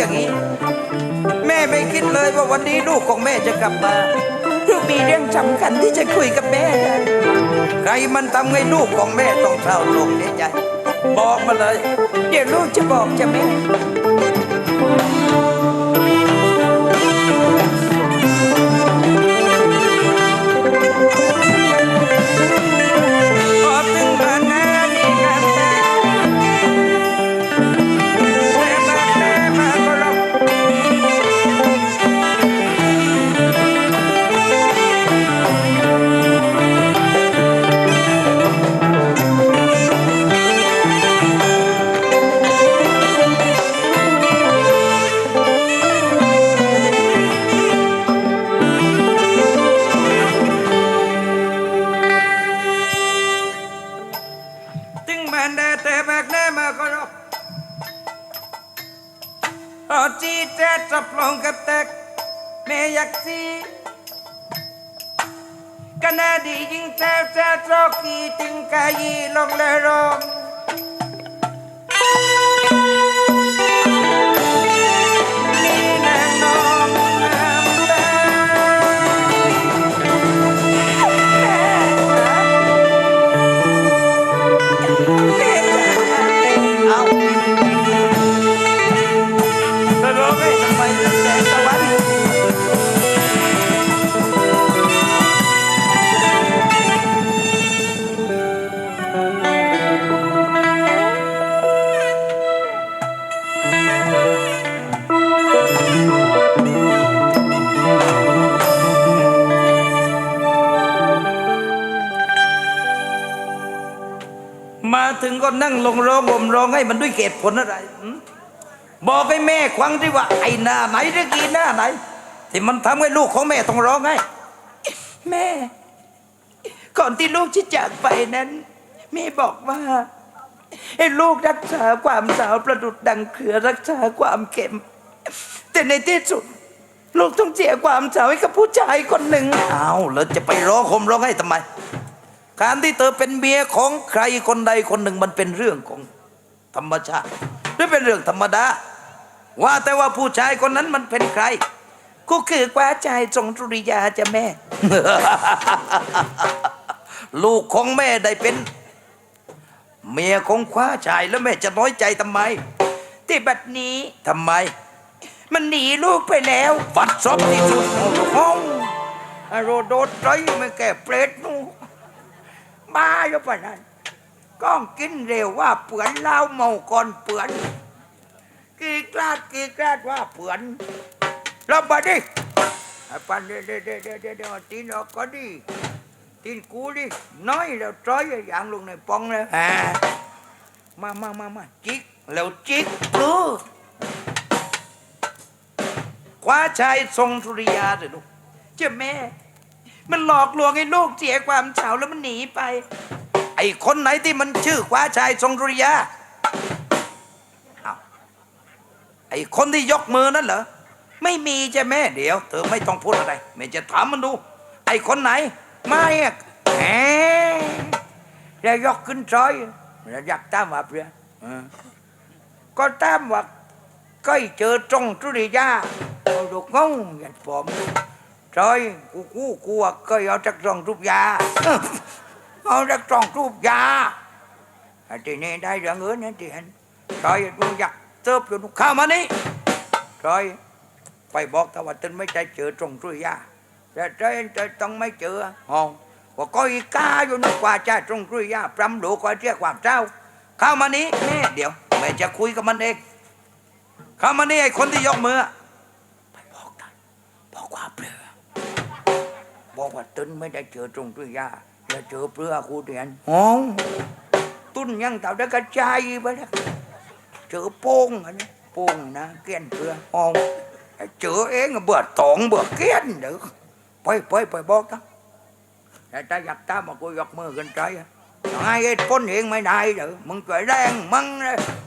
อย่างนี้ แม่ไม่คิดเลยว่าวันนี้ลูกของแม่จะกลับมาลูกมีเรื่องสำคัญที่จะคุยกับแม่นะใครมันทำให้ลูกของแม่ต้องเศร้าโศกเสียใจ บอกมาเลย เดี๋ยวลูกจะบอกจะแม่ แจ๊ดแจ๊ดรอกีถึงกายีลงเลยรอง นั่งลงร้องห่มร้องให้มันด้วยเหตุผลอะไรบอกให้แม่ควังที่ว่า ไอ้หน้าไหนหรือกี่หน้าไหน ที่มันทำให้ลูกของแม่ต้องร้องไห้แม่ ก่อนที่ลูกจะจากไปนั้นแม่บอกว่าให้ลูกรักษาความสาวประดุดดังเครือรักษาความเข็ม แต่ในที่สุด ลูกต้องเสียความสาวให้กับผู้ชายคนหนึ่งเอาแล้วจะไปร้องห่มร้องให้ทำไม การที่เธอเป็นเมียของใครคนใดคนหนึ่งมันเป็นเรื่องของธรรมชาติหรือเป็นเรื่องธรรมดา ว่าแต่ว่าผู้ชายคนนั้นมันเป็นใคร ก็คือกว่าชายทรงสุริยาจะแม่ ลูกของแม่ได้เป็น เมียของคว้าชายแล้วแม่จะน้อยใจทำไม ที่บัดนี้ทำไม มันหนีลูกไปแล้วบัดซบที่สุดห้องอโรโดดไรไม่แก่เปรตนู่ บ้าอยู่ปะนั้นก้องกินเร็วว่าเปือนเหล้าเมาก่อนเปือนกี่กลาดกี่กลาดว่าเปือนรับมาดิไอ้ปันเดเดเดเดเดเดตีนออกก็ดิตีนกูดิน้อยแล้วจ้อยอย่างลงในปองเลยอ่ามามามามาจิกแล้วจิกปลื้อคว้าชายทรงสุริยาเถอะลูกเจ้าแม่ มันหลอกลวงให้ลูกเสียความเฉาแล้วมันหนีไป ไอ้คนไหนที่มันชื่อคว้าชายทรงดุริยาไอ้คนที่ยกมือนั่นเหรอ ไม่มีใช่ไหมเดี๋ยว เธอไม่ต้องพูดอะไรไม่จะถามมันดู ไอ้คนไหน ไม่อะแหมแล้วยกขึ้นซอยแล้วอยากตามว่าเพื่อก็ตามว่าก็เจอตรงดุริยาเอาดูงงอย่างผม จอยกูกูกูอะก็เอาจักรองรูปยา เอาจักรองรูปยาทีนี้ได้เรื่องเงินนี่เห็นจอยกูอยากเติบอยู่ลูกข้ามานี่จอยไปบอกตว่าตึนไม่ใจเจอตรงรูปยาแต่ใจจะต้องไม่เจอห้องว่าก้อยกาอยู่นึกว่าใจตรงรูปยาพรำหลูก็เรียกความเจ้า เข้ามานี้แม่เดี๋ยวแม่จะคุยกับมันเองเข้ามานี้ไอ้คนที่ยกมือ ว่าตึนไม่ได้เจอตรงตัวยาอย่าเจอเปลือกกูเดียนโอ้ตุ้นยังเต่าได้กระจายไปแล้วเจอโป้งอันนี้โป้งนะเกี้ยนเปลือกโอ้เจอเองเบื่อตองเบื่อเกี้ยนเด้อไปไปไปบอกตั้งแต่ ta giặt ta mà cô giọt mưa gần trái à hai cái con hiện mày này rồi mừng trời đen mừng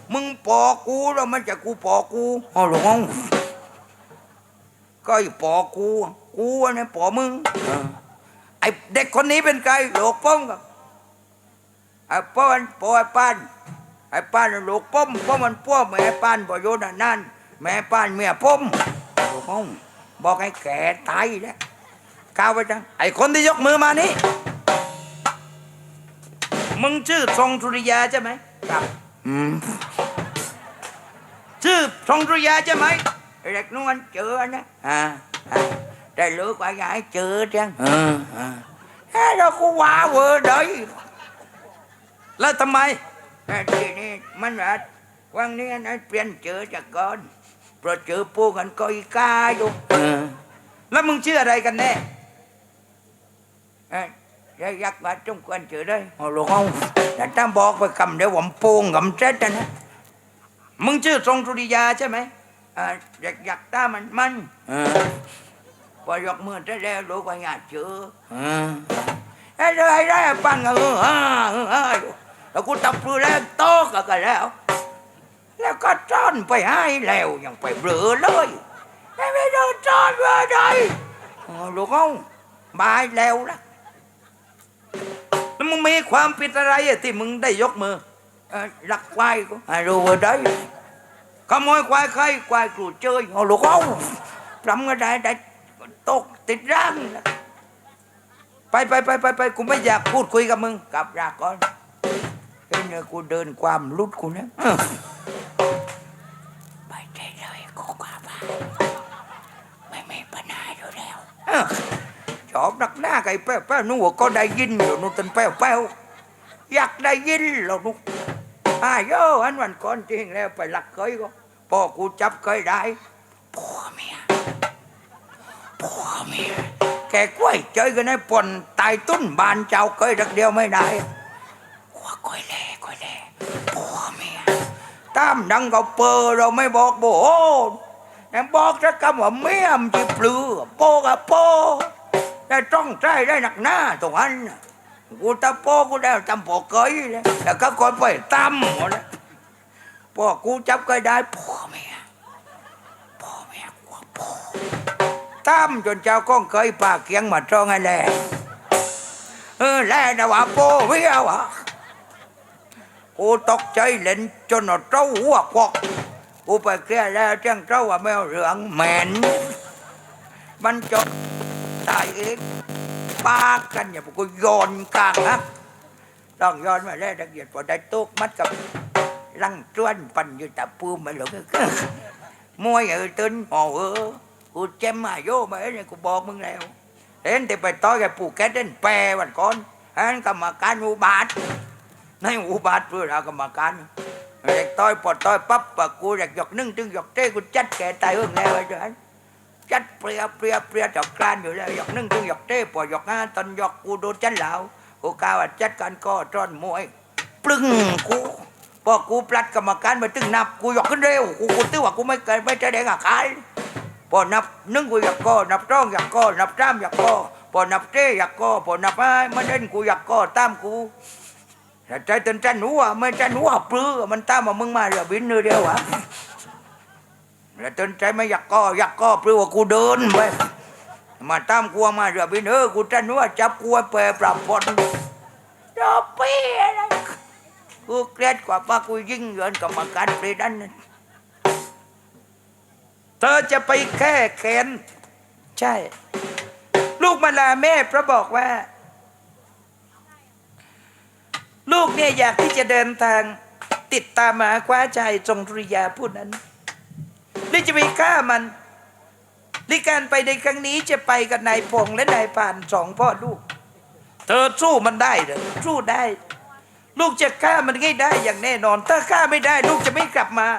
mừng bò cu rồi mới chạy cu bò cu ồ đúng không coi bò cu cu anh ấy bò mừng ไอ้เด็กคนนี้เป็นใครหลวกป้อมกับไอ้ป้อนป้อไอ้ป้านไอ้ป้านหลวกป้อมป้อมมันป้อมไอ้ป้านบ่โยนอันนั่นแม่ป้านเมียผมลูกองบอกให้แกตายแล้วก้าวไปจังไอ้คนที่ยกมือมานี่มึงชื่อทรงธุริยาใช่ไหมครับอืมชื่อทรงธุริยาใช่ไหมเด็กนู้นเจอนะอ่าอ่า ได้รู้ว่าอยากให้เจอจังเอออ่าเอ้ยเราก็ว่าเวอร์เลยแล้วทำไมเอ้ยทีนี้มันว่าวันนี้นะเปลี่ยนเจอจากก่อนเพราะเจอปูกันก็อีกาอยู่เออ แล้วมึงชื่ออะไรกันแน่เอ้ยได้ยักษ์มาจงควรเจอได้โอ้ลูกเอาแต่ถ้าบอกไปคำเดียวผมโป่งกับเจ็ดนะ มึงชื่อทรงสุริยาใช่ไหมอ่าอยากอยากตามันมัน เออ พอยกมือได้แล้วรู้ว่าอยากเจอเออไอ้ได้ได้ปังเออเออเออเออแล้วกูตับปลือแล้วโตก็กันแล้ว แล้วก็จ้อนไปให้แล้วยังไปเบลอเลยไม่ไม่โดนจ้อนเลยได้โอ้ลูกเอาบายแล้วละแล้วมึงมีความผิดอะไรอะที่มึงได้ยกมือเอ่อลักควายก็อะรู้ว่าได้ขโมยควายใครควายกรูดเจยเอาลูกเอาทำก็ได้ได้ ตกติดร่างนะไปไปไปไปไปกูไม่อยากพูดคุยกับมึงกลับรากก่อนเฮ้ยเนี่ยกูเดินความรุดกูนะเออไปได้เลยกูกลับบ้านไม่มีปัญหาอยู่แล้วเออชอบนักหน้าไก่แป้วแป้วนู่นว่าก็ได้ยินอยู่นู่นตันแป้วแป้วอยากได้ยินหรอกนู่นอ่าโยอันวันก่อนจริงแล้วไปหลักเคยก็พ่อกูจับเคยได้ แกกล้วยเจอกันในป่นตายตุ้นบานเจ้าเคยรักเดียวไม่ได้หัวก้อยแล่ก้อยแล่พ่อเมียตามดังก็เปอเราไม่บอกโบโหแต่บอกสักคำว่าเมียมจีปลือโปกับโปได้ต้องใจได้หนักหน้าตรงนั้นกูตะโปกูได้ตำปอเกยแล้วก็คนไปตำหมดเลยพอกูจับก็ได้พ่อแม่พ่ ตำจนเจ้าก้องเคยปากเกียงมาจ้องไอ้แหล่เออแล่นะว่าโปเวียวอะกูตกใจเล่นจนเอาเจ้าหัวกวกกูไปเคลียร์แล้วเจ้าเจ้าว่าแมวเหลืองเหม็นมันจบตายเองปากกันอย่าบอกกูโยนกลางนะต้องโย้อนมาแล้วละเอียดพอได้ตุกมัดกับลังจ้วนปันอยู่แตะปูมาหลงมวยเออตึนโอ้เออ กูเจมมาโยมาเอ้ยกูบอกมึงแล้วเห็นแต่ไปต่อยกับปู่แกเด่นแปรวันก่อนอันกรรมการอุบาทในอุบาทเพื่อเรากรรมการเด็กต่อยปอดต่อยปั๊บปะกูอยากหยอกนึ่งตึงหยอกเต้กูจัดแกตายเอื้องแล้วไอ้เจ้าจัดเปรียเปรียเปรียดอกกลานอยู่แล้วหยอกนึ่งถึงหยอกเต้ปอดหยอกงานตอนหยอกกูโดนจันเหลากูกาวาจัดการก็จ้อนมวยปลึงกูพอกูปลัดกรรมการมาตึงนับกูหยอกขึ้นเร็วกูกูตื้อว่ากูไม่เกิดไม่แดงอาการ พอนับหนึ่งกูหยอกก็นับสองหยอกก็นับสามหยอกก็พอนับเต้หยอกก็พอนับไอ้มันเล่นกูหยอกก็ตามกูแต่ใจเต้นจันหัวไม่จันหัวปลื้อมันตามมามึงมาเรือบินเรือเดียวอะแล้วจนใจไม่อยากก็อยากก็เพราะว่ากูเดินไปมาตามกูมาเรือบินเออกูจะนัวจับกูไว้เปรปรับพนดอเปี้ยนะกูเกลียดกว่าป้ากูยิ่งเงินกรรมการเปรดันนั้น เธอจะไปแก้แค้นใช่ ลูกมาลาแม่พระบอกว่า ลูกเนี่ยอยากที่จะเดินทางติดตามหาคว้าใจจงธุริยาผู้นั้นหรือจะไปฆ่ามันหรือการไปในครั้งนี้จะไปกับนายพงษ์และนายปานสองพ่อลูก เธอสู้มันได้เหรอสู้ได้ ลูกจะฆ่ามันให้ได้อย่างแน่นอน ถ้าฆ่าไม่ได้ ลูกจะไม่กลับมา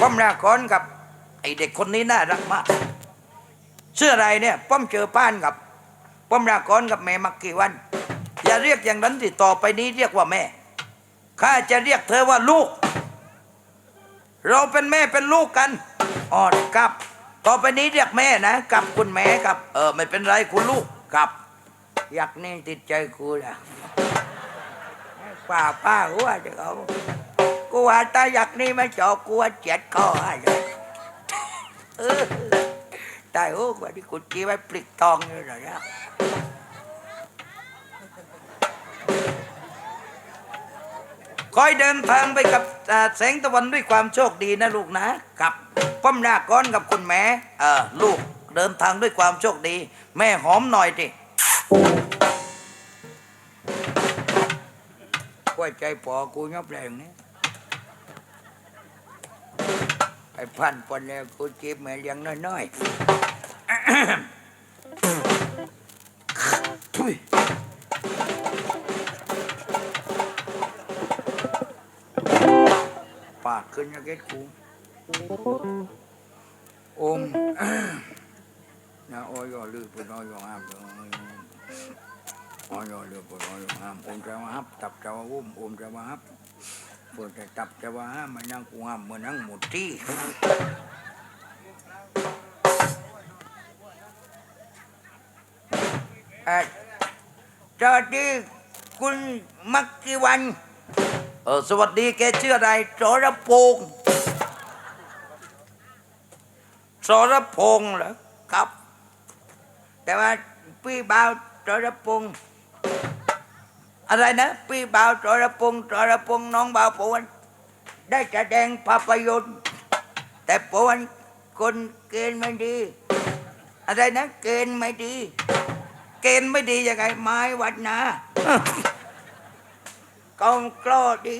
ป้อมราคอนกับ ไอเด็กคนนี้น่ารักมากเสื้ออะไรเนี่ยป้อมเจอป้านกับป้อมราคอนกับแม่มักกี่วัน อย่าเรียกอย่างนั้นสิต่อไปนี้เรียกว่าแม่ข้าจะเรียกเธอว่าลูก เราเป็นแม่เป็นลูกกันอ๋อกับ ต่อไปนี้เรียกแม่นะกับคุณแม่กับ เออไม่เป็นไรคุณลูกกับอยากนี่ติดใจกูแหละป้าป้าหัวจะเอา กูว่าตาอยากนี่ไม่จอกกูว่าเจ็ดคออะไรเออตายโอ้กว่าที่กูจีไว้ปลิกทองเลยเหรอเนี่ยขคอยเดินทางไปกับแสงตะวันด้วยความโชคดีนะลูกนะครับป้อมหน้าก้อนกับคุณแม่เออลูกเดินทางด้วยความโชคดี แม่หอมหน่อยดิว่าใจปอกูยอบแรงเนี่ย ไอ้พันปนแล้วกูจีบแม่เลี้ยงน้อยๆทุยปากขึ้นนะเก็ตกูอมนะโอ้ยอลือเป็นโอ้ยห้ามเลยโอ้ยอลือเป็นโอ้ยห้ามอมจะมาฮับตับจะมาอุ้มอมจะมาฮับ เปิดแต่ตับจะมาห้ามมันนั่งกูห้ามมันนั่งหมดที่เอ่อสวัสดีคุณมักกิวันเออสวัสดีแกชื่ออะไรสรพงษ์สรพงษ์เหรอครับ แต่ว่าพี่บ่าวสรพงษ์ อะไรนะพี่บ่าวสรพงษ์สรพงษ์น้องบ่าวปวนได้แสดงภาพยนตร์ แต่ปวนคนเกณฑ์ไม่ดี อะไรนะ เกณฑ์ไม่ดี เกณฑ์ไม่ดียังไงไม้วัดนากองกล้อดี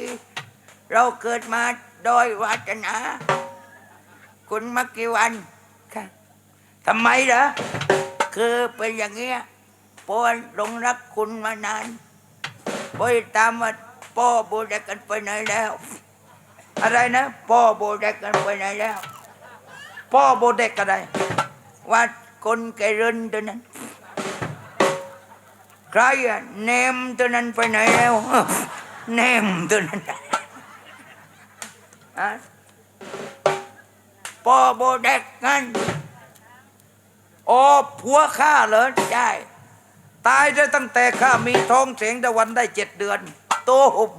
เราเกิดมาโดยวาจนาคุณมักกี่วันค่ะทำไมเหรอคือเป็นอย่างเงี้ยปอนหลงรักคุณมานาน ไปตามว่าพ่อโบเด็กกันไปไหนแล้ว อะไรนะพ่อโบเด็กกันไปไหนแล้ว พ่อโบเด็กอะไรว่าคนแกเรินตัวนั้นใครอะเนมตัวนั้นไปไหนแล้วเนมตัวนั้นฮะปอโบเด็กงั้นโอ้ผัวข้าเหรอใช่ ตายได้ตั้งแต่ข้ามีท้องเสียงตะวันได้เจ็ดเดือน โตหุบ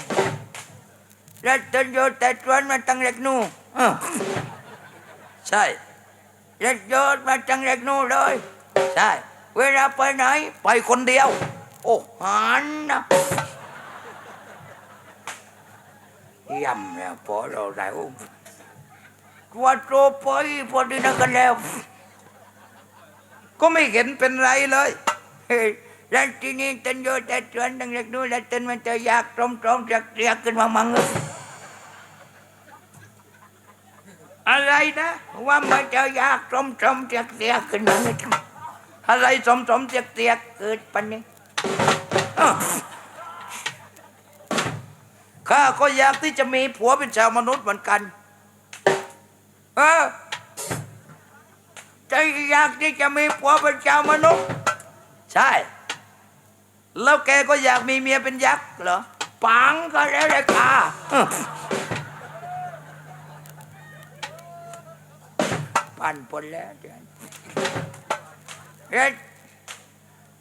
แล้วจนโยแต่ชวนมาตั้งเล็กนู่ใช่แล้วโยมาตั้งเล็กนู่เลย ใช่ เวลาไปไหน ไปคนเดียว โอ้หันนะย่ำแล้วพอเราได้อุ้มว่าโตไปพอดีนักกันแล้ว ก็ไม่เห็นเป็นไรเลย แล้วทีนี้เต้นโยแต่ชวนตั้งเล็กนู่นแล้วต้นมันจะอยากตรมตรมๆจากเรียกขึ้นมามังอะไรนะว่ามันจะอยากตรมตรมๆจากเรียกขึ้นมาเลยอะไรสมสมๆเตียกเตียกเกิดปันนี้อ้าข้าก็อยากที่จะมีผัวเป็นชาวมนุษย์เหมือนกัน เออใจอยากที่จะมีผัวเป็นชาวมนุษย์ ใช่ แล้วแกก็อยากมีเมียเป็นยักษ์เหรอ ปังก็แล้วเลยค่ะปันปนแล้วเดี๋ยวแล้ว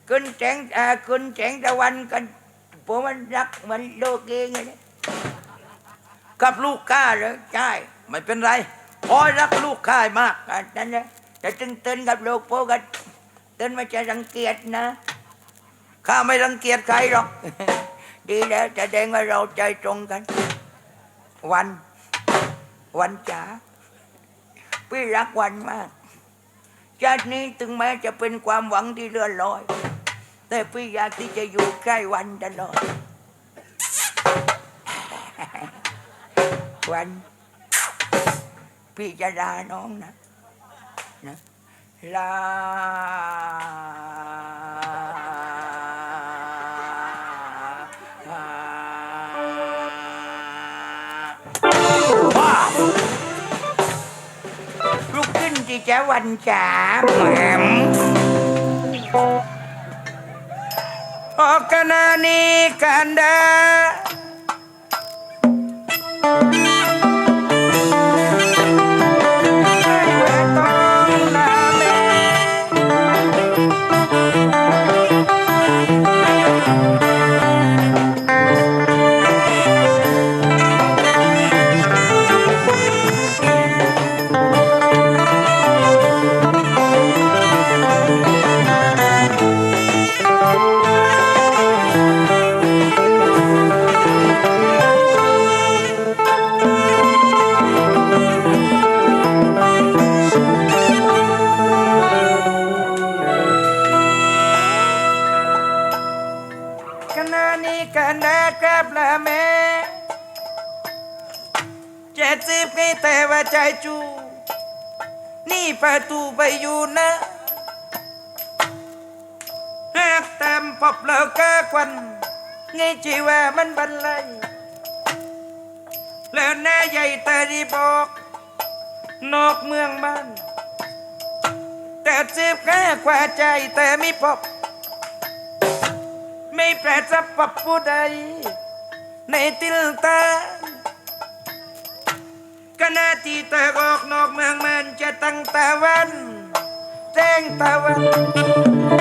คุณแสงอ่าคุณแสงตะวันกันผมมันรักเหมันโลกเองเลยกับลูกข้าเหรอใช่ไม่เป็นไรพอยรักลูกข้ามากนั่นแหละแต่ตึงเต้นกับโลกโปกันเต้นไม่จะรังเกียจนะ ข้าไม่รังเกียจใครหรอก ดีแล้วแสดงว่าเราใจตรงกัน วัน วันจ๋าพี่รักวันมากชาตินี้ถึงแม้จะเป็นความหวังที่เลื่อนลอย แต่พี่อยากที่จะอยู่ใกล้วันตลอด วัน พี่จะลาน้องนะนะลา ลุกขึ้นที่จะวันจ๋าแหม่มออกกันนานีกันได ตูไปอยู่นะหากตามพบแล้วกะควันไงจีว่ามันบันไลแล้วแน่ใหญ่แต่ดีบอก นอกเมืองบ้าน แต่สืบแค่กว่าใจแต่ไม่พบ ไม่แปรจะปรับผู้ใด ในติลตา ณะที่เธอออกนอกเมืองมันจะตั้งตะวันแจ้งตะวัน